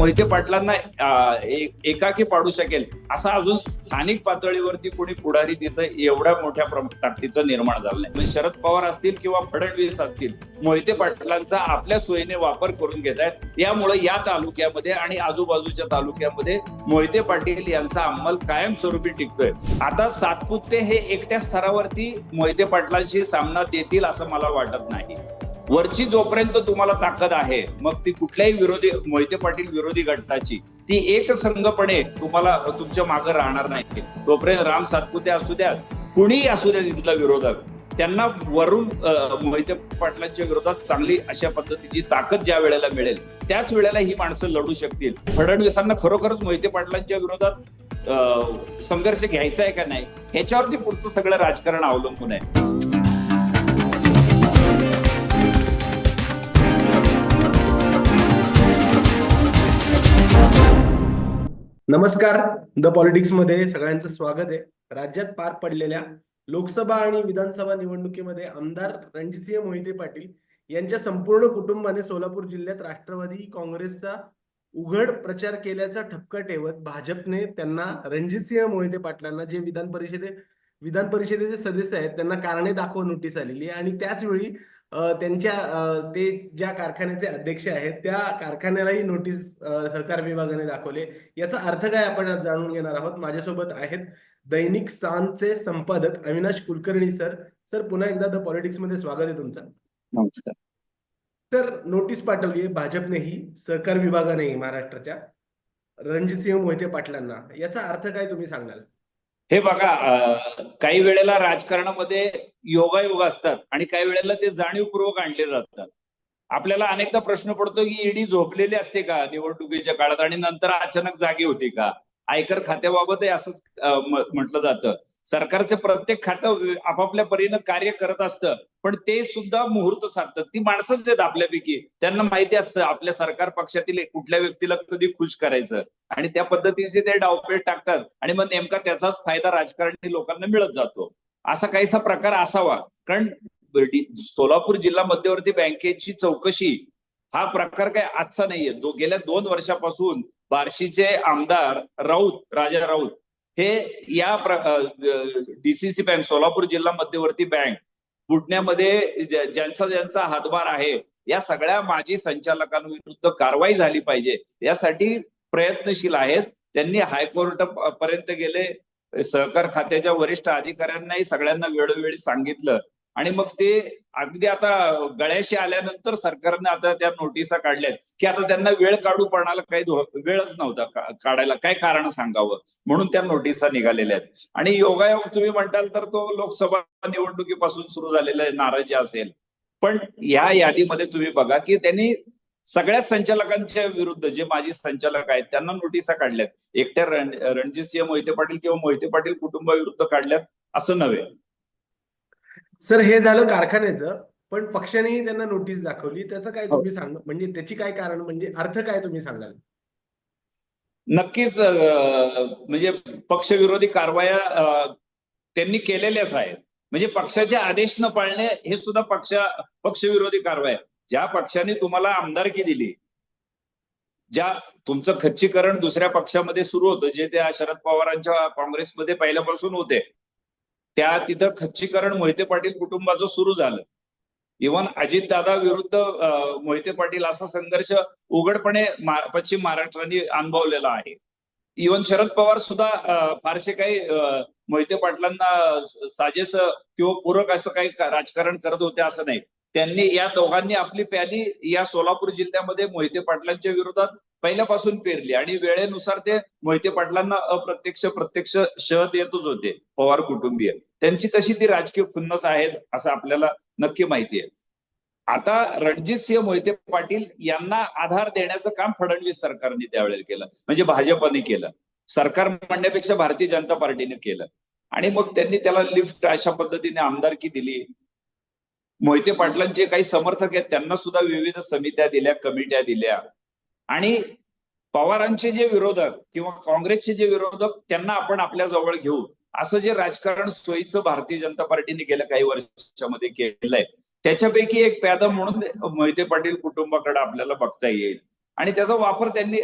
मोहिते पाटलांना एकाकी पाडू शकेल असा अजून स्थानिक पातळीवरती कोणी पुढारी तिथं एवढ्या मोठ्या ताकदीचं निर्माण झालं नाही. म्हणजे शरद पवार असतील किंवा फडणवीस असतील मोहिते पाटलांचा आपल्या सोयीने वापर करून घेत आहेत. यामुळे या तालुक्यामध्ये आणि आजूबाजूच्या तालुक्यामध्ये मोहिते पाटील यांचा अंमल कायमस्वरूपी टिकतोय. आता सातपुते हे एकट्या स्तरावरती मोहिते पाटलांशी सामना देतील असं मला वाटत नाही. वरची जोपर्यंत तुम्हाला ताकद आहे मग ती कुठल्याही विरोधी मोहिते पाटील विरोधी गटाची ती एक संघपणे तुम्हाला तुमच्या मागे राहणार नाही. तोपर्यंत राम सातपुते असू द्या कुणीही असू द्या तिथला विरोधक. त्यांना वरून मोहिते पाटलांच्या विरोधात चांगली अशा पद्धतीची ताकद ज्या वेळेला मिळेल त्याच वेळेला ही माणसं लढू शकतील. फडणवीसांना खरोखरच मोहिते पाटलांच्या विरोधात संघर्ष घ्यायचा आहे का नाही ह्याच्यावरती पुढचं सगळं राजकारण अवलंबून आहे. नमस्कार. द पॉलिटिक्समध्ये सगळ्यांचं स्वागत आहे. राज्यात पार पडलेल्या लोकसभा आणि विधानसभा निवडणुकीमध्ये आमदार रणजितसिंह मोहिते पाटील यांच्या संपूर्ण कुटुंबाने सोलापूर जिल्ह्यात राष्ट्रवादी काँग्रेसचा उघड प्रचार केल्याचा ठपका ठेवत भाजपने त्यांना रणजितसिंह मोहिते पाटलांना जे विधान परिषदे विधान परिषदेचे सदस्य आहेत त्यांना कारणे दाखवा नोटीस आलेली आहे. आणि त्याचवेळी त्यांच्या ते ज्या कारखान्याचे अध्यक्ष आहेत त्या कारखान्यालाही नोटीस सहकार विभागाने दाखवले. याचा अर्थ काय आपण आज जाणून घेणार आहोत? माझ्यासोबत आहेत दैनिक स्थानचे संपादक अविनाश कुलकर्णी सर. सर पुन्हा एकदा द पॉलिटिक्समध्ये स्वागत आहे तुमचं. नमस्कार. तर नोटीस पाठवली आहे भाजपनेही सहकार विभागानेही महाराष्ट्राच्या. रणजितसिंह मोहिते पाटलांना. याचा अर्थ काय तुम्ही सांगाल? हे बघा काही वेळेला राजकारणामध्ये योगायोग असतात आणि काही वेळेला ते जाणीवपूर्वक आणले जातात. आपल्याला अनेकदा प्रश्न पडतो की ईडी झोपलेली असते का निवडणुकीच्या काळात आणि नंतर अचानक जागी होती का? आयकर खात्याबाबतही असंच म्हटलं जातं. सरकारचं प्रत्येक खातं आपापल्या परीनं कार्य करत असतं पण ते सुद्धा मुहूर्त साधतात ती माणसंच आहेत आपल्यापैकी. त्यांना माहिती असतं आपल्या सरकार पक्षातील कुठल्या व्यक्तीला कधी खुश करायचं. आणि त्या पद्धतीचे ते डावपेच टाकतात. आणि मग नेमका त्याचाच फायदा राजकारणी लोकांना मिळत जातो. असा काहीसा प्रकार असावा. कारण सोलापूर जिल्हा मध्यवर्ती बँकेची चौकशी हा प्रकार काय आजचा नाहीये. दो गेल्या दोन वर्षापासून बार्शीचे आमदार राऊत राजा राऊत हे या डीसीसी बँक सोलापूर जिल्हा मध्यवर्ती बँक बुडण्यामध्ये ज्यांचा ज्यांचा हातभार आहे या सगळ्या माजी संचालकांविरुद्ध कारवाई झाली पाहिजे यासाठी प्रयत्नशील आहेत. त्यांनी हायकोर्ट पर्यंत गेले. सहकार खात्याच्या वरिष्ठ अधिकाऱ्यांनाही सगळ्यांना वेळोवेळी सांगितलं. आणि मग ते अगदी आता गळ्याशी आल्यानंतर सरकारने आता त्या नोटिसा काढल्यात की आता त्यांना वेळ काढू पणाला काही वेळच नव्हता काढायला काय कारण सांगावं म्हणून त्या नोटिसा निघालेल्या आहेत. आणि योगायोग तुम्ही म्हणताल तर तो लोकसभा निवडणुकीपासून सुरू झालेला नाराजी असेल. पण या यादीमध्ये तुम्ही बघा की त्यांनी सगळ्या संचालकांच्या विरुद्ध जे माजी संचालक आहेत त्यांना नोटिसा काढल्यात. एकट्या रणजित सिंह मोहिते पाटील किंवा मोहिते पाटील कुटुंबाविरुद्ध काढल्यात असं नव्हे. सर हे झालं कारखान्याचं पण पक्षानेही त्यांना नोटीस दाखवली. त्याचं काय तुम्ही सांग म्हणजे त्याची काय कारण म्हणजे अर्थ काय तुम्ही सांगाल? नक्कीच म्हणजे पक्षविरोधी कारवाया त्यांनी केलेल्याच आहेत. म्हणजे पक्षाचे आदेश न पाळणे हे सुद्धा पक्ष पक्षविरोधी कारवाया आहे. ज्या पक्षाने तुम्हाला आमदारकी दिली ज्या तुमचं खच्चीकरण दुसऱ्या पक्षामध्ये सुरू होतं जे त्या शरद पवारांच्या काँग्रेसमध्ये पहिल्यापासून होते त्या तिथं खच्चीकरण मोहिते पाटील कुटुंबाचं सुरू झालं. इव्हन अजितदादा विरुद्ध मोहिते पाटील असा संघर्ष उघडपणे पश्चिम महाराष्ट्राने अनुभवलेला आहे. इव्हन शरद पवार सुद्धा फारसे काही मोहिते पाटलांना साजेस किंवा पूरक असं काही राजकारण करत होते असं नाही. त्यांनी या दोघांनी आपली प्यादी या सोलापूर जिल्ह्यामध्ये मोहिते पाटलांच्या विरोधात पहिल्यापासून पेरली आणि वेळेनुसार ते मोहिते पाटलांना अप्रत्यक्ष प्रत्यक्ष शह देतच होते पवार कुटुंबीय. त्यांची तशी ती राजकीय खुन्नस आहे असं आपल्याला नक्की माहिती आहे. आता रणजित सिंह मोहिते पाटील यांना आधार देण्याचं काम फडणवीस सरकारने त्यावेळेला केलं. म्हणजे भाजपने केलं. सरकार म्हणण्यापेक्षा भारतीय जनता पार्टीने केलं. आणि मग त्यांनी त्याला लिफ्ट अशा पद्धतीने आमदारकी दिली. मोहिते पाटलांचे काही समर्थक आहेत त्यांना सुद्धा विविध समित्या दिल्या कमिट्या दिल्या. आणि पवारांचे जे विरोधक किंवा काँग्रेसचे जे विरोधक त्यांना आपण आपल्या जवळ घेऊ असं जे राजकारण सोयीचं भारतीय जनता पार्टीने गेल्या काही वर्षामध्ये केलंय त्याच्यापैकी एक प्यादा म्हणून मोहिते पाटील कुटुंबाकडे आपल्याला बघता येईल. आणि त्याचा वापर त्यांनी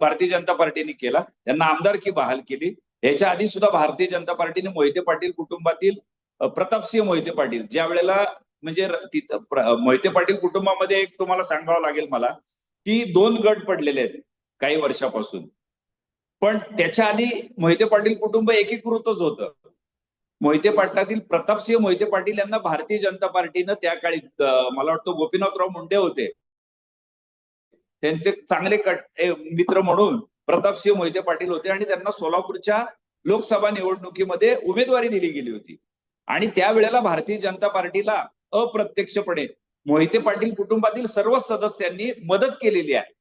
भारतीय जनता पार्टीने केला. त्यांना आमदारकी बहाल केली. ह्याच्या आधी सुद्धा भारतीय जनता पार्टीने मोहिते पाटील कुटुंबातील प्रतापसिंह मोहिते पाटील ज्या वेळेला म्हणजे तिथं मोहिते पाटील कुटुंबामध्ये एक तुम्हाला सांगावं लागेल मला की दोन गट पडलेले आहेत काही वर्षापासून. पण त्याच्या आधी मोहिते पाटील कुटुंब एकीकृतच होतं. मोहिते पाटलातील प्रतापसिंह मोहिते पाटील यांना भारतीय जनता पार्टीनं त्या काळी मला वाटतं गोपीनाथराव मुंडे होते. त्यांचे चांगले कट मित्र म्हणून प्रतापसिंह मोहिते पाटील होते आणि त्यांना सोलापूरच्या लोकसभा निवडणुकीमध्ये उमेदवारी दिली गेली होती. आणि त्यावेळेला भारतीय जनता पार्टीला अप्रत्यक्षपणे मोहिते पाटील कुटुंबातील सर्व सदस्यांनी मदत केलेली आहे.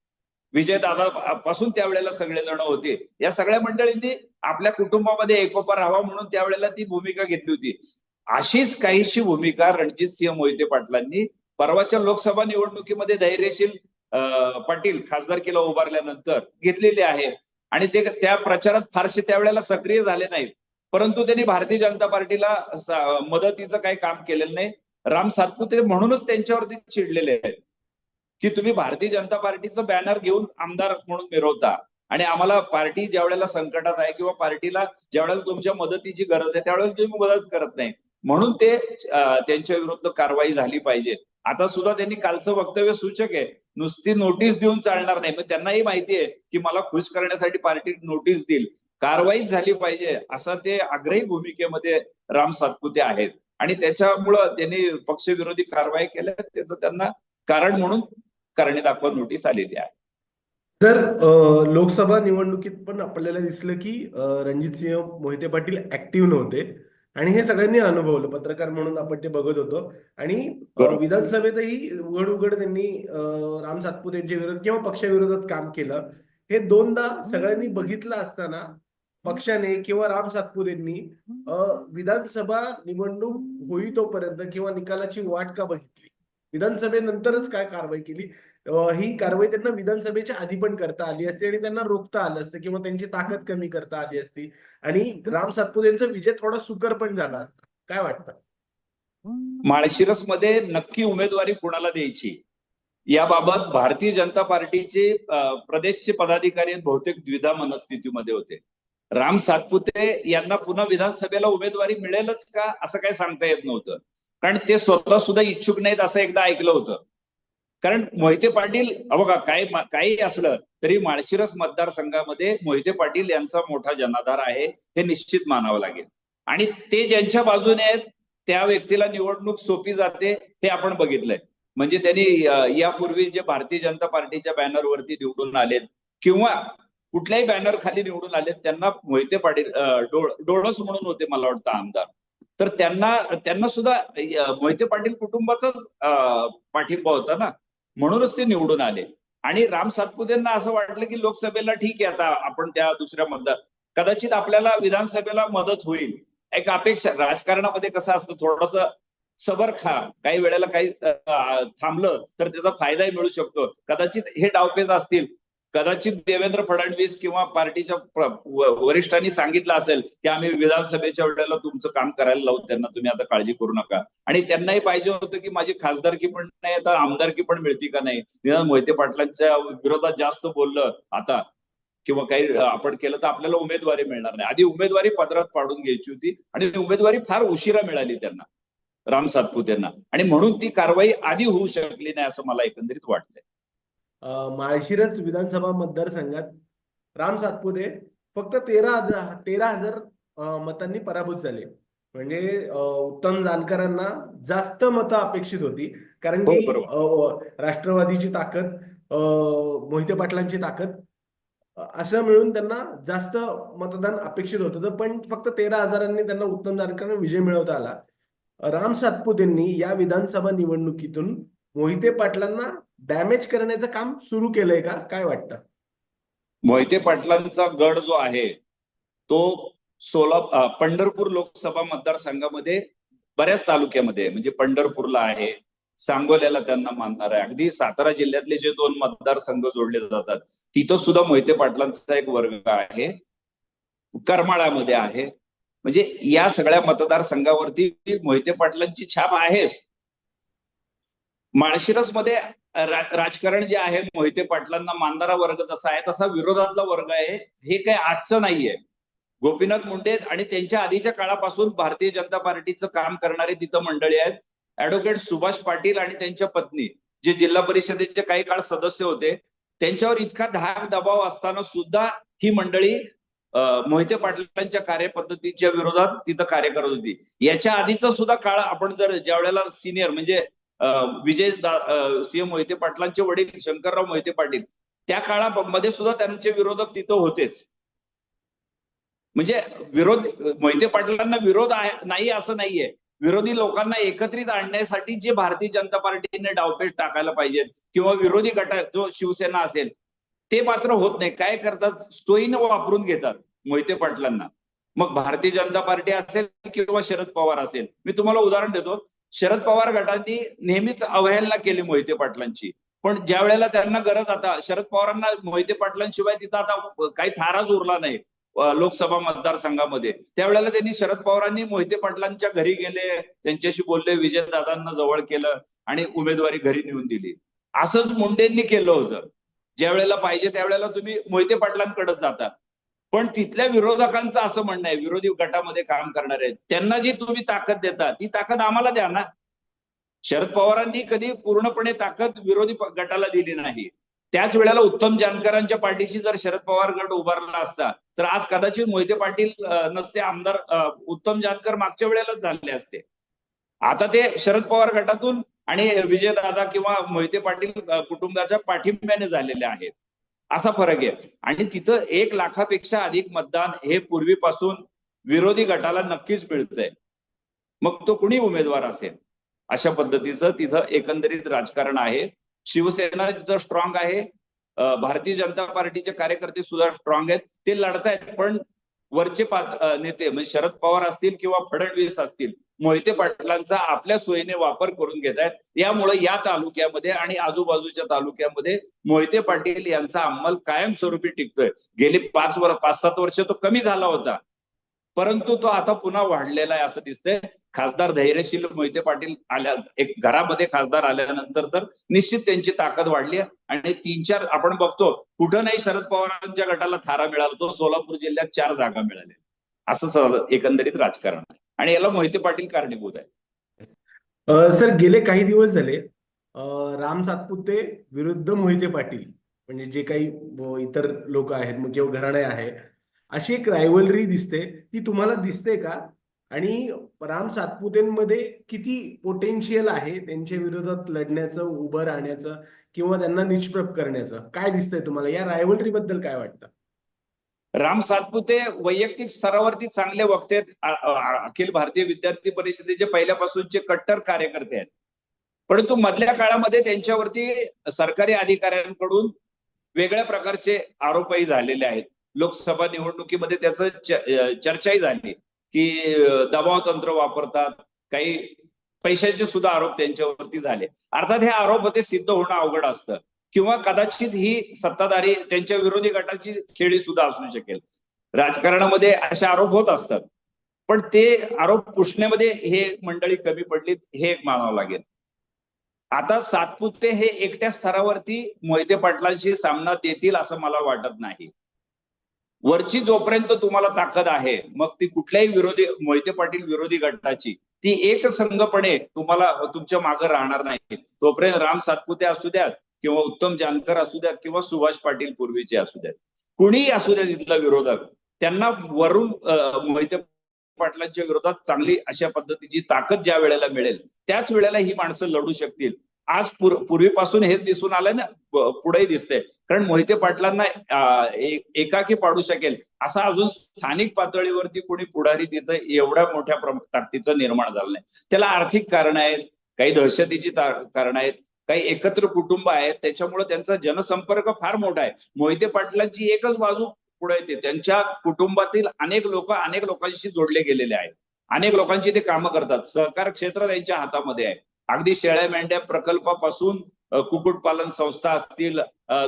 विजयदादा पासून त्यावेळेला सगळेजण होते. या सगळ्या मंडळींनी आपल्या कुटुंबामध्ये एकोपा राहावा म्हणून त्यावेळेला ती भूमिका घेतली होती. अशीच काहीशी भूमिका रणजित सिंह मोहिते पाटलांनी परवाच्या लोकसभा निवडणुकीमध्ये धैर्यशील पाटील पाटील खासदारकीला उभारल्यानंतर घेतलेली आहे. आणि ते त्या प्रचारात फारसे त्यावेळेला सक्रिय झाले नाहीत. परंतु त्यांनी भारतीय जनता पार्टीला मदतीचं काही काम केलेलं नाही. राम सातपुते म्हणूनच त्यांच्यावरती चिडलेले आहेत. की तुम्ही भारतीय जनता पार्टीचं बॅनर घेऊन आमदार म्हणून मिरवता. आणि आम्हाला पार्टी ज्या वेळेला संकटात आहे किंवा पार्टीला ज्या वेळेला तुमच्या मदतीची गरज आहे त्यावेळेला तुम्ही मदत करत नाही. म्हणून ते त्यांच्या विरुद्ध कारवाई झाली पाहिजे. आता सुद्धा त्यांनी कालचं वक्तव्य सूचक आहे. नुसती नोटीस देऊन चालणार नाही. मग त्यांनाही माहिती आहे की मला खुश करण्यासाठी पार्टी नोटीस देईल. कारवाईच झाली पाहिजे. असं ते आग्रही भूमिकेमध्ये राम सातपुते आहेत. आणि त्याच्यामुळं त्यांनी पक्षविरोधी कारवाई केल्या त्याचं त्यांना कारण म्हणून करणे दाखवा नोटीस आलेली आहे. तर लोकसभा निवडणुकीत पण आपल्याला दिसलं की अ, रणजितसिंह मोहिते पाटील ऍक्टिव्ह नव्हते. आणि हे सगळ्यांनी अनुभवलं. पत्रकार म्हणून आपण ते बघत होतो. आणि. विधानसभेतही उघड उघड त्यांनी राम सातपुतेंच्या विरोधात किंवा पक्षाविरोधात काम केलं. हे दोनदा सगळ्यांनी बघितलं असताना पक्षाने किंवा राम सातपुतेंनी अ, विधानसभा निवडणूक होई तोपर्यंत किंवा निकालाची वाट का बघितली? विधानसभेनंतरच काय कारवाई केली? ही कारवाई त्यांना विधानसभेच्या आधी पण करता आली असती आणि त्यांना रोखता आलं असतं किंवा त्यांची ताकद कमी करता आली असती. आणि राम सातपुतेंचा विजय थोडा सुकर पण झाला असता. काय वाटतं? माळशिरसमध्ये नक्की उमेदवारी कुणाला द्यायची? याबाबत भारतीय जनता पार्टीचे प्रदेशचे पदाधिकारी बहुतेक द्विधा मनस्थितीमध्ये होते. राम सातपुते यांना पुन्हा विधानसभेला उमेदवारी मिळेलच का? असं काही सांगता येत नव्हतं. कारण ते स्वतः सुद्धा इच्छुक नाहीत असं एकदा ऐकलं होतं. कारण मोहिते पाटील अहो बघा काय काही असलं तरी माळशिरस मतदारसंघामध्ये मोहिते पाटील यांचा मोठा जनाधार आहे हे निश्चित मानावं लागेल. आणि ते ज्यांच्या बाजूने आहेत त्या व्यक्तीला निवडणूक सोपी जाते हे आपण बघितलंय. म्हणजे त्यांनी यापूर्वी जे भारतीय जनता पार्टीच्या बॅनरवरती निवडून आलेत किंवा कुठल्याही बॅनर खाली निवडून आले त्यांना मोहिते पाटील डोळस म्हणून होते मला वाटतं आमदार. तर त्यांना त्यांना सुद्धा मोहिते पाटील कुटुंबाचाच पाठिंबा होता ना. म्हणूनच ते निवडून आले. आणि राम सातपुतेंना असं वाटलं की लोकसभेला ठीक आहे आता आपण त्या दुसऱ्या मतदार कदाचित आपल्याला विधानसभेला मदत होईल. एक अपेक्षा राजकारणामध्ये कसं असतं थोडस सबर खा. काही वेळेला काही थांबलं तर त्याचा फायदाही मिळू शकतो. कदाचित हे डावपेच असतील. कदाचित देवेंद्र फडणवीस किंवा पार्टीच्या वरिष्ठांनी सांगितलं असेल की आम्ही विधानसभेच्या वेळेला तुमचं काम करायला लावू त्यांना तुम्ही आता काळजी करू नका. आणि त्यांनाही पाहिजे होतं की माझी खासदारकी पण नाही आता आमदारकी पण मिळती का नाही? निदान मोहिते पाटलांच्या विरोधात जास्त बोललं आता किंवा काही आपण केलं तर आपल्याला उमेदवारी मिळणार नाही. आधी उमेदवारी पदरात पाडून घ्यायची होती आणि उमेदवारी फार उशिरा मिळाली त्यांना राम सातपुतेंना. आणि म्हणून ती कारवाई आधी होऊ शकली नाही असं मला एकंदरीत वाटतंय. माळशिरस विधानसभा मतदारसंघात राम सातपुते फक्त तेरा हजार तेरा हजार मतांनी पराभूत झाले. म्हणजे उत्तम जानकरांना जास्त मतं अपेक्षित होती. कारण हो, की राष्ट्रवादीची ताकद मोहिते पाटलांची ताकद असं मिळून त्यांना जास्त मतदान अपेक्षित होतं. पण फक्त तेरा हजारांनी त्यांना उत्तम जानकरांना विजय मिळवता आला. राम सातपुतेंनी या विधानसभा निवडणुकीतून मोहिते पाटलांना डॅमेज करण्याचं काम सुरू केलंय का? काय वाटतं? मोहिते पाटलांचा गड जो आहे तो सोला पंढरपूर लोकसभा मतदारसंघामध्ये बऱ्याच तालुक्यामध्ये म्हणजे पंढरपूरला आहे सांगोल्याला त्यांना मानणार आहे. अगदी सातारा जिल्ह्यातले जे दोन मतदारसंघ जोडले जातात तिथं सुद्धा मोहिते पाटलांचा एक वर्ग आहे करमाळामध्ये आहे. म्हणजे या सगळ्या मतदारसंघावरती मोहिते पाटलांची छाप आहेच. माळशिरसमध्ये रा- राजकारण जे आहे मोहिते पाटलांना मानणारा वर्ग जसा आहे तसा विरोधातला वर्ग आहे हे काही आजचं नाहीये. गोपीनाथ मुंडे आणि त्यांच्या आधीच्या काळापासून भारतीय जनता पार्टीचं काम करणारे तिथं मंडळी आहेत. ऍडव्होकेट सुभाष पाटील आणि त्यांच्या पत्नी जे जिल्हा परिषदेचे काही काळ सदस्य होते त्यांच्यावर इतका धाक दबाव असताना सुद्धा ही मंडळी मोहिते पाटलांच्या कार्यपद्धतीच्या विरोधात तिथं कार्य करत होती. याच्या आधीचा सुद्धा काळ आपण जर ज्या वेळेला सिनियर म्हणजे विजय सीएम मोहिते पाटलांचे वडील शंकरराव मोहिते पाटील त्या काळामध्ये सुद्धा त्यांचे विरोधक तिथं होतेच. म्हणजे विरोध मोहिते पाटलांना विरोध नाही असं नाहीये. विरोधी लोकांना एकत्रित आणण्यासाठी जे भारतीय जनता पार्टीने डावपेच टाकायला पाहिजेत किंवा विरोधी गटा जो शिवसेना असेल ते मात्र होत नाही. काय करतात? सोयीनं वापरून घेतात मोहिते पाटलांना. मग भारतीय जनता पार्टी असेल किंवा शरद पवार असेल. मी तुम्हाला उदाहरण देतो. शरद पवार गटांनी नेहमीच अवहेलना केली मोहिते पाटलांची. पण ज्या वेळेला त्यांना गरज आता शरद पवारांना मोहिते पाटलांशिवाय तिथं आता काही थाराच उरला नाही लोकसभा मतदारसंघामध्ये. त्यावेळेला त्यांनी शरद पवारांनी मोहिते पाटलांच्या घरी गेले त्यांच्याशी बोलले विजयदादांना जवळ केलं आणि उमेदवारी घरी नेऊन दिली. असंच मुंडेंनी केलं होतं. ज्या वेळेला पाहिजे त्यावेळेला तुम्ही मोहिते पाटलांकडे जाता. पण तिथल्या विरोधकांचं असं म्हणणं आहे विरोधी गटामध्ये काम करणारे त्यांना जी तुम्ही ताकद देता ती ताकद आम्हाला द्या ना. शरद पवारांनी कधी पूर्णपणे ताकद विरोधी गटाला दिली नाही. त्याच वेळेला उत्तम जानकरांच्या पाठीशी जर शरद पवार गट उभारला असता तर आज कदाचित मोहिते पाटील नसते आमदार उत्तम जानकर मागच्या वेळेलाच झाले असते. आता ते शरद पवार गटातून आणि विजयदादा किंवा मोहिते पाटील कुटुंबाच्या पाठिंब्याने झालेले आहेत. असा फरक आहे. आणि तिथं एक लाखापेक्षा अधिक मतदान हे पूर्वीपासून विरोधी गटाला नक्कीच मिळतंय. मग तो कुणी उमेदवार असेल? अशा पद्धतीचं तिथं एकंदरीत राजकारण आहे. शिवसेना तिथं स्ट्रॉंग आहे. भारतीय जनता पार्टीचे कार्यकर्ते सुद्धा स्ट्रॉंग आहेत. ते लढतायत पण वरचे पाच नेते म्हणजे शरद पवार असतील किंवा फडणवीस असतील मोहिते पाटलांचा आपल्या सोयीने वापर करून घेत आहेत. यामुळे या तालुक्यामध्ये आणि आजूबाजूच्या तालुक्यामध्ये मोहिते पाटील यांचा अंमल कायमस्वरूपी टिकतोय. गेली पाच वर पाच सात वर्ष तो कमी झाला होता. परंतु तो आता पुन्हा वाढलेला आहे असं दिसतंय. खासदार धैर्यशील मोहिते पाटील आल्या एक घरामध्ये खासदार आल्यानंतर तर निश्चित त्यांची ताकद वाढली आहे. आणि तीन चार आपण बघतो कुठं नाही शरद पवारांच्या गटाला थारा मिळाला तो सोलापूर जिल्ह्यात चार जागा मिळाल्या. असं एकंदरीत राजकारण आहे. आणि याला मोहिते पाटील कारणीभूत आहे. सर गेले काही दिवस झाले राम सातपुते विरुद्ध मोहिते पाटील म्हणजे जे काही इतर लोक आहेत मग किंवा घराणे आहे अशी एक रायव्हलरी दिसते. ती तुम्हाला दिसते का? आणि राम सातपुतेंमध्ये किती पोटेन्शियल आहे त्यांच्या विरोधात लढण्याचं उभं राहण्याचं किंवा त्यांना निष्प्रभ करण्याचं? काय दिसतंय तुम्हाला? या रायव्हलरी बद्दल काय वाटतं? राम सातपुते वैयक्तिक स्तरावरती चांगले वक्ते आहेत. अखिल भारतीय विद्यार्थी परिषदेचे पहिल्यापासूनचे कट्टर कार्यकर्ते आहेत. परंतु मधल्या काळामध्ये त्यांच्यावरती सरकारी अधिकाऱ्यांकडून वेगळ्या प्रकारचे आरोपही झालेले आहेत. लोकसभा निवडणुकीमध्ये त्याचं चर्चाही झाली की दबाव तंत्र वापरतात. काही पैशाचे सुद्धा आरोप त्यांच्यावरती झाले. अर्थात हे आरोप होते सिद्ध होणं अवघड असतं. किंवा कदाचित ही सत्ताधारी त्यांच्या विरोधी गटाची खेळी सुद्धा असू शकेल. राजकारणामध्ये असे आरोप होत असतात. पण ते आरोप पुसण्यामध्ये हे मंडळी कमी पडलीत हे एक मानावं लागेल. आता सातपुते हे एकट्या स्तरावरती मोहिते पाटलांशी सामना देतील असं मला वाटत नाही. वरची जोपर्यंत तुम्हाला ताकद आहे मग ती कुठल्याही विरोधी मोहिते पाटील विरोधी गटाची ती एक संघपणे तुम्हाला तुमच्या मागे राहणार नाही. तोपर्यंत राम सातपुते असू द्यात किंवा उत्तम जानकर असू द्यात किंवा सुभाष पाटील पूर्वीचे असू द्यात. कुणीही असू द्या तिथला विरोधक. त्यांना वरून मोहिते पाटलांच्या विरोधात चांगली अशा पद्धतीची ताकद ज्या वेळेला मिळेल त्याच वेळेला ही माणसं लढू शकतील. आज पूर्वीपासून हेच दिसून आलंय ना पुढेही दिसतंय. कारण मोहिते पाटलांना एकाकी पाडू शकेल असा अजून स्थानिक पातळीवरती कोणी पुढारी तिथं एवढ्या मोठ्या प्रमाण ताकदीचं निर्माण झालं नाही. त्याला आर्थिक कारण आहेत काही दहशतीची कारण आहेत काही एकत्र कुटुंब आहेत त्याच्यामुळे त्यांचा जनसंपर्क फार मोठा आहे. मोहिते पाटलांची एकच बाजू पुढे येते. त्यांच्या कुटुंबातील अनेक लोक अनेक लोकांशी जोडले गेलेले आहेत. अनेक लोकांची ते कामं करतात. सहकार क्षेत्र त्यांच्या हातामध्ये आहे. अगदी शेळ्या मेंढ्या प्रकल्पापासून कुक्कुटपालन संस्था असतील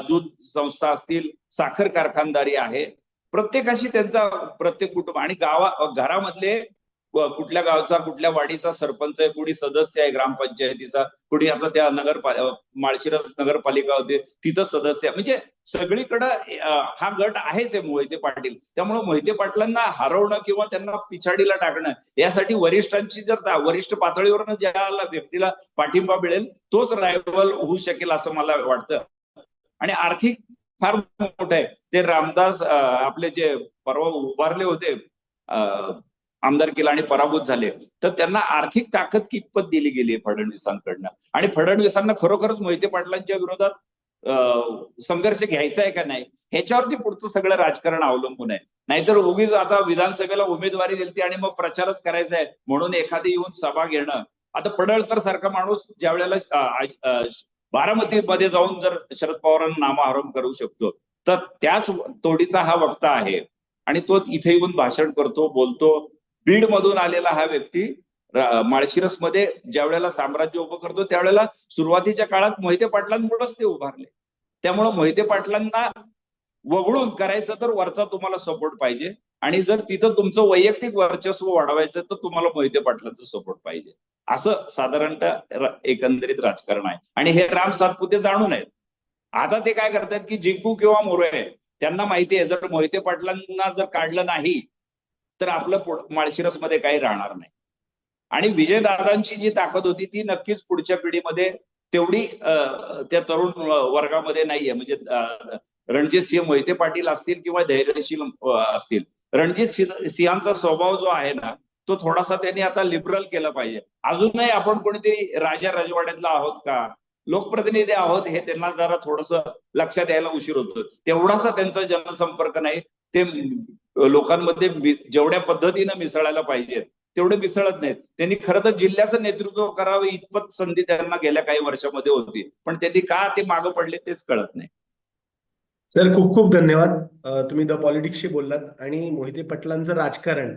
दूध संस्था असतील साखर कारखानदारी आहे. प्रत्येकाशी त्यांचा प्रत्येक कुटुंब आणि गावा घरामधले कुठल्या गावचा कुठल्या वाडीचा सरपंच आहे कुणी सदस्य आहे ग्रामपंचायतीचा कुणी आता त्या नगर माळशिरस नगरपालिका होते तिथं सदस्य म्हणजे सगळीकडं हा गट आहेच आहे मोहिते पाटील. त्यामुळे मोहिते पाटलांना हरवणं किंवा त्यांना पिछाडीला टाकणं यासाठी वरिष्ठांची जर वरिष्ठ पातळीवरनं ज्या व्यक्तीला पाठिंबा मिळेल तोच रायवल होऊ शकेल असं मला वाटतं. आणि आर्थिक फार मोठं आहे. ते रामदास आपले जे परवा उभारले होते आमदार केला आणि पराभूत झाले. तर त्यांना आर्थिक ताकद कितपत दिली गेली आहे फडणवीसांकडनं? आणि फडणवीसांना खरोखरच मोहिते पाटलांच्या विरोधात संघर्ष घ्यायचा आहे का नाही? ह्याच्यावरती पुढचं सगळं राजकारण अवलंबून आहे. नाहीतर उगीच आता विधानसभेला उमेदवारी दिली आणि मग प्रचारच करायचा आहे. म्हणून एखादी येऊन सभा घेणं. आता पडळकर सारखा माणूस ज्या वेळेला बारामतीमध्ये जाऊन जर शरद पवारांना नामारोप करू शकतो तर त्याच तोडीचा हा वक्ता आहे. आणि तो इथे येऊन भाषण करतो बोलतो. बीड मधून आलेला हा व्यक्ती माळशिरसमध्ये ज्या वेळेला साम्राज्य उभं करतो त्यावेळेला सुरुवातीच्या काळात मोहिते पाटलांमुळेच ते उभारले. त्यामुळे मोहिते पाटलांना वगळून करायचं तर वरचा तुम्हाला सपोर्ट पाहिजे आणि जर तिथं तुमचं वैयक्तिक वर्चस्व वाढवायचं तर तुम्हाला मोहिते पाटलांचा सपोर्ट पाहिजे. असं साधारणतः एकंदरीत राजकारण आहे. आणि हे राम सातपुते जाणून आहेत. आता ते काय करतात की जिंकू किंवा मोरे त्यांना माहिती आहे जर मोहिते पाटलांना जर काढलं नाही तर आपलं माळशिरस माळशिरसमध्ये काही राहणार नाही. आणि विजयदादांची जी ताकद होती ती नक्कीच पुढच्या पिढीमध्ये तेवढी त्या तरुण वर्गामध्ये नाहीये. म्हणजे रणजित सिंह मोहिते पाटील असतील किंवा धैर्यशील असतील. रणजित सिंहांचा स्वभाव जो आहे ना तो थोडासा त्यांनी आता लिबरल केला पाहिजे. अजूनही आपण कोणीतरी राजा राजवाड्यातला आहोत का? लोकप्रतिनिधी आहोत हे त्यांना जरा थोडस लक्षात यायला उशीर होतो. तेवढासा त्यांचा जनसंपर्क नाही. ते लोकांमध्ये जेवढ्या पद्धतीनं मिसळायला पाहिजे तेवढे मिसळत नाहीत. त्यांनी खरं तर जिल्ह्याचं नेतृत्व करावं इतपत संधी त्यांना गेल्या काही वर्षामध्ये होती. पण त्यांनी का ते मागं पडले तेच कळत नाही. सर खूप खूप धन्यवाद. तुम्ही द पॉलिटिक्सशी बोललात आणि मोहिते पाटलांचं राजकारण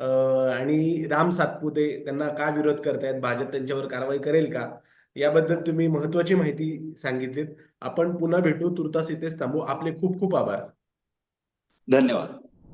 आणि राम सातपुते त्यांना का विरोध करतायत भाजप त्यांच्यावर कारवाई करेल का याबद्दल तुम्ही महत्वाची माहिती सांगितलीत. आपण पुन्हा भेटू तुर्तास इथेच थांबू. आपले खूप खूप आभार. धन्यवाद.